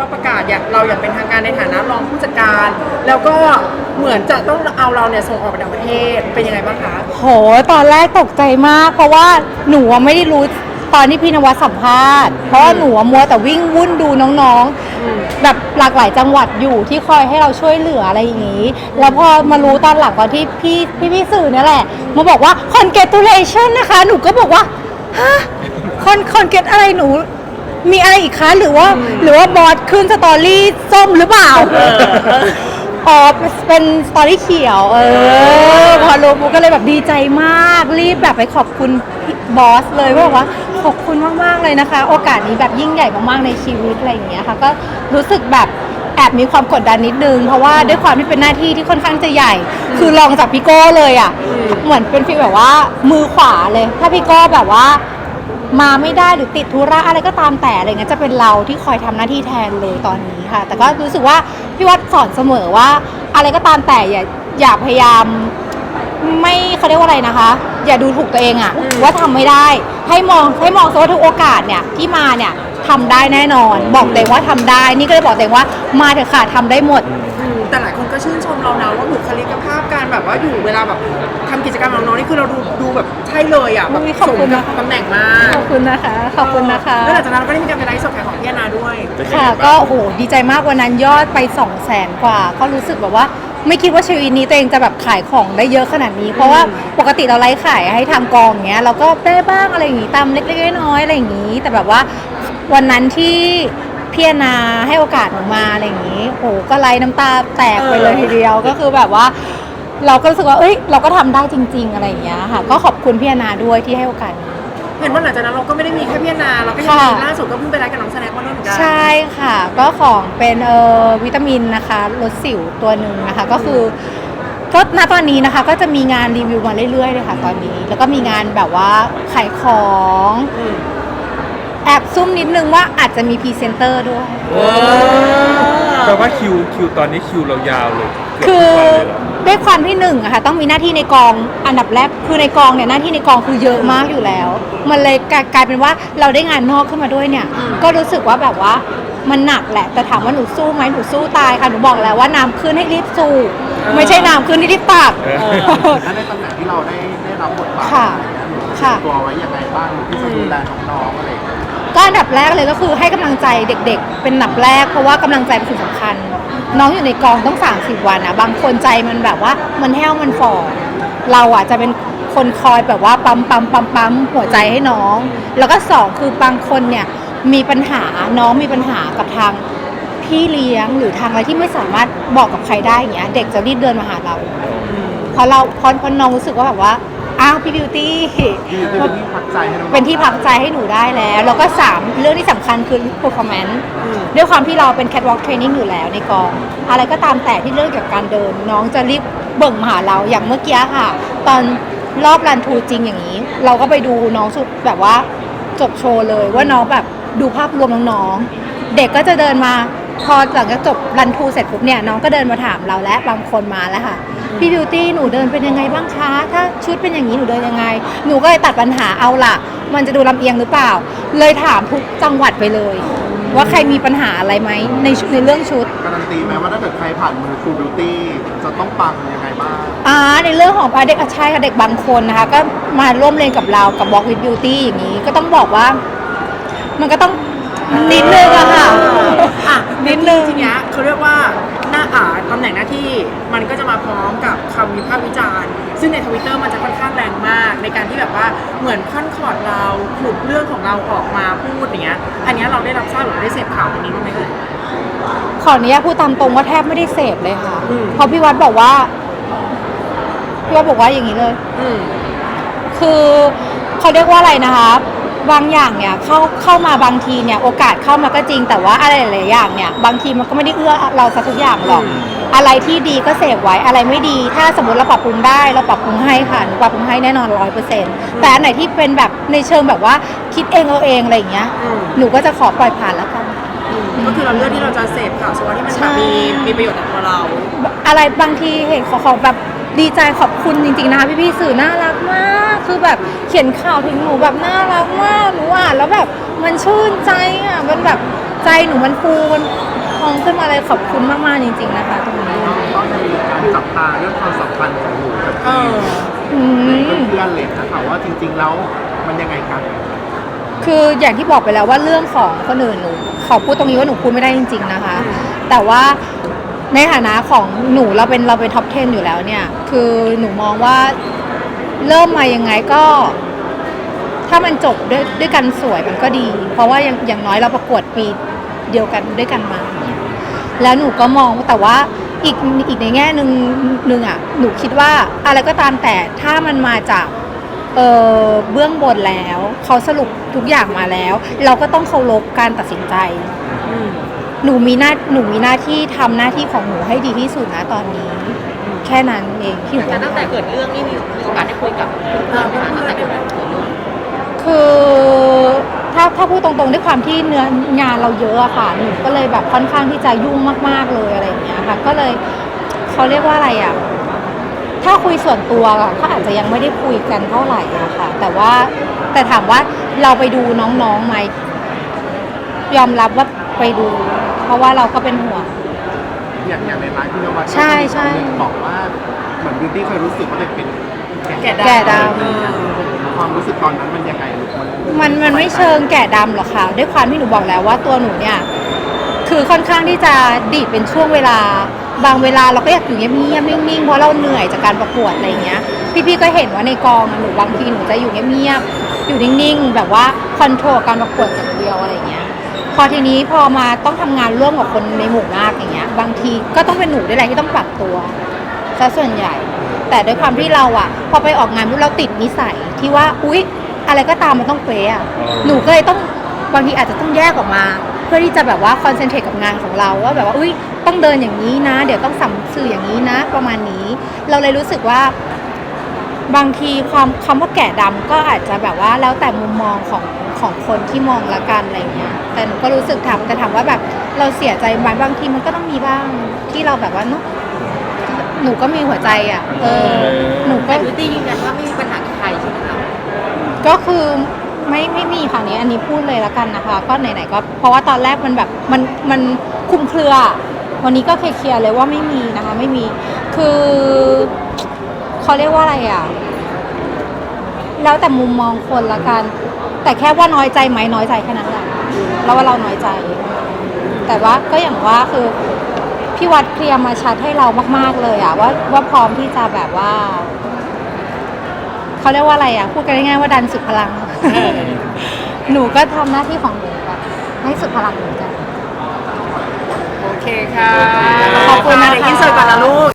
ว่าประกาศอยากเราอยากเป็นทางการในฐานะรองผู้จัดการ แล้วก็เหมือนจะต้องเอาเราเนี่ยส่งออกไปต่างประเทศเป็นยังไงบ้างคะโห ตอนแรกตกใจมาก เพราะว่าหนูอะไม่ได้รู้ตอนที่พี่นวัดสัมภาษณ์ เพราะว่าหนูอะมัวแต่วิ่งวุ่นดูน้องๆ แบบหลากหลายจังหวัดอยู่ที่คอยให้เราช่วยเหลืออะไรอย่างนี้ แล้วพอมารู้ตอนหลังตอนที่พี่พี่พี่สื่อเนี่ยแหละ มาบอกว่า congratulation นะคะ หนูก็บอกว่า ฮะ con congrat อะไรหนู มีอะไรอีกคะหรือว่าหรือว่าบอสขึ้นสตอรี่ส้มหรือเปล่าอ๋อเป็นสตอรี่เขียวเออพอรู้ปุ๊บก็เลยแบบดีใจมากรีบแบบไปขอบคุณพี่บอสเลยว่าแบบว่าขอบคุณมากๆเลยนะคะ โอกาสนี้แบบยิ่งใหญ่มากๆในชีวิตอะไรอย่างเงี้ยค่ะ ก็รู้สึกแบบแอบมีความกดดันนิดนึง เพราะว่าด้วยความที่เป็นหน้าที่ที่ค่อนข้างจะใหญ่ คือรองจากพี่โก้เลยอะเหมือนเป็นฟีลแบบว่ามือขวาเลย ถ้าพี่โก้แบบว่า มาไม่ได้หรือติดธุระอะไรก็ตามแต่อะไรเงี้ยจะเป็นเราที่คอยทำหน้าที่แทนเลยตอนนี้ค่ะ แต่ก็รู้สึกว่าพี่วัดสอนเสมอว่า อะไรก็ตามแต่อย่าอย่าพยายามไม่เขาเรียกว่าอะไรนะคะ อย่าดูถูกตัวเองอะว่าทำไม่ได้ ให้มองให้มองซะว่าทุกโอกาสเนี่ยที่มาเนี่ยทำได้แน่นอน บอกตัวเองว่าทำได้ นี่ก็เลยบอกตัวเองว่ามาเถอะค่ะทำได้หมดอืม แต่หลายคนก็ชื่นชมเรานะว่าบุคลิกภาพการแบบว่าอยู่เวลาแบบทำกิจกรรมของน้องนี่คือเราดูดูแบบใช่เลยอะแบบอุ๊ยขอบสมคุณกันะบตำแหน่งมากขอบคุณนะคะ ขอบคุณนะคะ แล้วหลังจากนั้นเราก็ได้มีการไปไลฟ์สดขายของพี่แอนนาด้วย ค่ะก็โอ้โหดีใจมากวันนั้นยอดไป 2 0 0แสนกว่า ก็รู้สึกแบบว่าไม่คิดว่าชีวิตนี้ตัวเองจะแบบขายของได้เยอะขนาดนี้ เพราะว่าปกติเราไลฟ์ขายให้ทางกองเงี้ยเราก็ได้บ้างอะไรอย่างงี้ตามเล็กๆน้อยๆอะไรอย่างงี้ แต่แบบว่าวันนั้นที่ พี่แอนนาให้โอกาสหนูมาอะไรอย่างงี้โอ้โหก็ไลฟ์น้ำตาแตกไปเลยทีเดียวก็คือแบบว่า เราก็รู้สึกว่าเอ้ย เราก็ทำได้จริง ๆ อะไรอย่างเงี้ยค่ะ ก็ขอบคุณพี่แอนนาด้วยที่ให้โอกาสเห็นว่าหลังจากนั้นเราก็ไม่ได้มีแค่พี่แอนนาเราก็ยังค่ะมีล่าสุดก็เพิ่งไปไลฟ์กับน้องแสดงมาด้วยเหมือนกัน ใช่ค่ะ ก็ของเป็นเอ่อวิตามินนะคะลดสิวตัวหนึ่งนะคะ ก็คือก็ณตอนนี้นะคะ ก็จะมีงานรีวิวมาเรื่อยๆเลยค่ะ ตอนนี้ แล้วก็มีงานแบบว่าขายของ อืม แอบซุ่มนิดนึงว่าอาจจะมีพรีเซนเตอร์ด้วย แปลว่าคิวคิวตอนนี้คิวเรายาวเลยเกือบคืทุอกวันเลยเหรอ ด้วยความที่หนึ่งอะค่ะต้องมีหน้าที่ในกองอันดับแรกคือในกองเนี่ยหน้าที่ในกองคือเยอะมากอยู่แล้ว มันเลยกลายกลายเป็นว่าเราได้งานนอกขึ้นมาด้วยเนี่ย ก็รู้สึกว่าแบบว่ามันหนักแหละ แต่ถามว่าหนูสู้ไหมหนูสู้ตายค่ะหนูบอกแล้วว่าน้ำขึ้นให้รีบสู้ ไม่ใช่น้ำขึ้นให้รีบตัก เออถ้าในตำแหน่งที่เราได้ได้รับบทบาทค่ะค่ะตัวไว้ยังไงบ้างที่จะดูแลน้องๆอะไรอย่างเงี้ย ก็อันดับแรกเลยก็คือให้กำลังใจเด็กๆ เป็นอันดับแรกเพราะว่ากำลังใจเป็นสิ่งสำคัญ น้องอยู่ในกองต้อง 30 วันอะ บางคนใจมันแบบว่ามันแห้วมันฝ่อเราอะจะเป็นคนคอยแบบว่าปั๊มปั๊มปั๊มปั๊มหัวใจให้น้อง แล้วก็สองคือบางคนเนี่ยมีปัญหาน้องมีปัญหากับทางพี่เลี้ยงหรือทางอะไรที่ไม่สามารถบอกกับใครได้อย่างเงี้ย เด็กจะรีบเดินมาหาเราเพราะเราเพราะเพราะน้องรู้สึกว่าแบบว่า อ้าวพี่บิวตี้นี่คือเป็นที่พักใจให้น้องๆเป็นที่พักใจให้หนูได้แล้ว แล้วก็ 3 เรื่องที่สำคัญคือ performance ด้วยความที่เราเป็น catwalk training อยู่แล้วในกอง อะไรก็ตามแต่ที่เรื่องเกี่ยวกับการเดิน น้องจะรีบเบิ่งมาหาเราอย่างเมื่อกี้ค่ะ ตอนรอบรันทูจริงอย่างนี้ เราก็ไปดูน้องสุดแบบว่าจบโชว์เลยว่าน้องแบบดูภาพรวมน้องๆเด็กก็จะเดินมา พอหลังจากจบรันทูเสร็จปุ๊บเนี่ยน้องก็เดินมาถามเราและบางคนมาแล้วค่ะพี่บิวตี้หนูเดินเป็นยังไงบ้างคะถ้าชุดเป็นอย่างนี้หนูเดินยังไง หนูก็เลยตัดปัญหาเอาล่ะ มันจะดูลำเอียงหรือเปล่า เลยถามทุกจังหวัดไปเลย ว่าใครมีปัญหาอะไรไหมในชุดในเรื่องชุด การันตีไหมว่าถ้าเกิดใครผ่านมือครูบิวตี้จะต้องปังยังไงบ้างอ่าในเรื่องของอ่าเด็กอะใช่ค่ะเด็กบางคนนะคะ ก็มาร่วมเรียนกับเรากับ Walk with Beauty อย่างนี้ ก็ต้องบอกว่า มันก็ต้อง นิดนึงอะค่ะ อะนิดนึง ทีเนี้ยเขาเรียกว่าหน้าอ่าตำแหน่งหน้าที่มันก็จะมาพร้อมกับคำวิพากษ์วิจารณ์ ซึ่งในทวิตเตอร์มันจะค่อนข้างแรงมาก ในการที่แบบว่าเหมือนค่อนคอร์ดเราหลุดเรื่องของเราออกมาพูดอย่างเงี้ย อันเนี้ยเราได้รับทราบหรือได้เสพข่าวตรงนี้บ้างไหมเอ่ย ขออนุญาตพูดตามตรงว่าแทบไม่ได้เสพเลยค่ะ อืม เพราะพี่วัดบอกว่าพี่วัดบอกว่าอย่างนี้เลย อืม คือเขาเรียกว่าอะไรนะคะ บางอย่างเนี่ยเข้าเข้ามาบางทีเนี่ยโอกาสเข้ามาก็จริง แต่ว่าอะไรหลายๆอย่างเนี่ยบางทีมันก็ไม่ได้เอื้อเราสักทุกอย่างหรอกอืมอะไรที่ดีก็เสพไว้อะไรไม่ดี ถ้าสมมติเราปรับปรุงได้เราปรับปรุงให้ค่ะหนูปรับปรุงให้แน่นอนร้อยเปอร์เซ็นต์แต่อันไหนที่เป็นแบบในเชิงแบบว่าคิดเองเอาเองอะไรอย่างเงี้ยอืม หนูก็จะขอปล่อยผ่านแล้วกัน ก็คือเราเลือกที่เราจะเสพข่าวสารที่มันแบบมีมีประโยชน์ต่อตัวเรา อะไรบางทีเห็นขอของแบบ ดีใจขอบคุณจริงๆนะคะพี่พี่ๆสื่อน่ารักมาก คือแบบเขียนข่าวถึงหนูแบบน่ารักมากหนูอ่านแล้วแบบมันชื่นใจอะมันแบบใจหนูมันฟูมันพองขึ้นมาเลยขอบคุณมากๆจริง ๆนะคะ ตรงนี้ต้องมีการจับตาเรื่องความสัมพันธ์ของหนูกับเอทีออืม เพื่อนๆเลยนะคะว่าจริง ๆ แล้วมันยังไงกันคืออย่างที่บอกไปแล้วว่าเรื่องของคนอื่นหนูขอพูดตรงนี้ว่าหนูพูดไม่ได้จริง ๆนะคะ แต่ว่า ในฐานะของหนูเราเป็นเราเป็นท็อป 10 อยู่แล้วเนี่ย คือหนูมองว่าเริ่มมายังไงก็ ถ้ามันจบด้วยด้วยกันสวยมันก็ดี เพราะว่าอย่างอย่างน้อยเราประกวดปีเดียวกันด้วยกันมาเนี่ยแล้วหนูก็มองแต่ว่าอีกอีกในแง่หนึ่งหนึ่งอะหนูคิดว่าอะไรก็ตามแต่ถ้ามันมาจากเออเบื้องบนแล้ว เขาสรุปทุกอย่างมาแล้ว เราก็ต้องเคารพการตัดสินใจ หนูมีหน้าหนูมีหน้าที่ทำหน้าที่ของหนูให้ดีที่สุดนะตอนนี้ แค่นั้นเองที่หนูแต่ตั้งแต่เกิดเรื่องนี่มีมีโอกาสได้คุยกับเพื่อนไหมคะตั้งแต่เกิดเรื่องคือถ้าถ้าพูดตรงๆด้วยความที่เนื้องานเราเยอะอะค่ะหนูก็เลยแบบค่อนข้างที่จะยุ่งมากๆเลยอะไรอย่างเงี้ยค่ะ ก็เลยเขาเรียกว่าอะไรอะถ้าคุยส่วนตัวอะก็อาจจะยังไม่ได้คุยกันเท่าไหร่อะค่ะ แต่ว่าแต่ถามว่าเราไปดูน้องๆไหมยอมรับว่าไปดู เพราะว่าเราก็เป็นห่วง อย่างอย่างในร้านพี่นวัดใช่ใช่ก็จะมีคนหนึ่งบอกว่าเหมือนบิวตี้เคยรู้สึกว่าตัวเองเป็นแก่ดำแก่ดเออความรู้สึกตอนนั้นมันยังไงลูกมันมันมันไม่เชิงแก่ดำหรอกค่ะ ด้วยความที่หนูบอกแล้วว่าตัวหนูเนี่ย คือค่อนข้างที่จะดีดเป็นช่วงเวลา บางเวลาเราก็อยากอยู่เงียบๆนิ่งๆเพราะเราเหนื่อยจากการประกวดอะไรเงี้ย พี่ๆก็เห็นว่าในกองอะหนูบางทีหนูจะอยู่เงียบๆอยู่นิ่งๆ แบบว่าคอนโทรลการประกวดอย่างเดียวอะไรเงี้ย พอทีนี้พอมาต้องทำงานร่วมกับคนในหมู่มากอย่างเงี้ย บางทีก็ต้องเป็นหนูด้วยแหละที่ต้องปรับตัวซะส่วนใหญ่ แต่ด้วยความที่เราอะพอไปออกงานปุ๊บเราติดนิสัยที่ว่าอุ๊ย อะไรก็ตามมันต้องเป๊ะอะอ๋อหนูก็เลยต้องบางทีอาจจะต้องแยกออกมา เพื่อที่จะแบบว่าคอนเซนเทรตกับงานของเราว่าแบบว่าอุ้ยต้องเดินอย่างนี้นะ เดี๋ยวต้องสัมสื่ออย่างนี้นะ ประมาณนี้ เราเลยรู้สึกว่า บางทีความคำว่าแก่ดำก็อาจจะแบบว่าแล้วแต่มุมมองของ ของคนที่มองละกันอะไรเงี้ยแต่หนูก็รู้สึกถามแต่ถามว่าแบบเราเสียใจไหมบางทีมันก็ต้องมีบ้างที่เราแบบว่าเนอะหนูก็มีหัวใจอะ เออ หนูก็แต่บิวตี้ยืนยันว่าไม่มีปัญหากับใครใช่ไหมคะก็คือไม่ไม่มีค่ะนี้อันนี้พูดเลยแล้วกันนะคะ ก็ไหนๆก็เพราะว่าตอนแรกมันแบบมันมันคลุมเครือ วันนี้ก็เคลียร์ๆเลยว่าไม่มีนะคะ ไม่มีคือเขาเรียกว่าอะไรอะ แล้วแต่มุมมองคนละกัน แต่แค่ว่าน้อยใจไหมน้อยใจแค่นั้นแหละแล้วว่าเราน้อยใจ แต่ว่าก็อย่างว่าคือพี่วัดเคลียร์มาชัดให้เรามาก ๆเลยอะว่าว่าพร้อมที่จะแบบว่าเขาเรียกว่าอะไรอะพูดกันง่ายๆว่าดันสุดพลัง หนูก็ทำหน้าที่ของหนูแบบให้สุดพลังเหมือนกันโอเคค่ะขอบคุณนะคะเดี๋ยวอินเสิร์ตก่อนนะลูก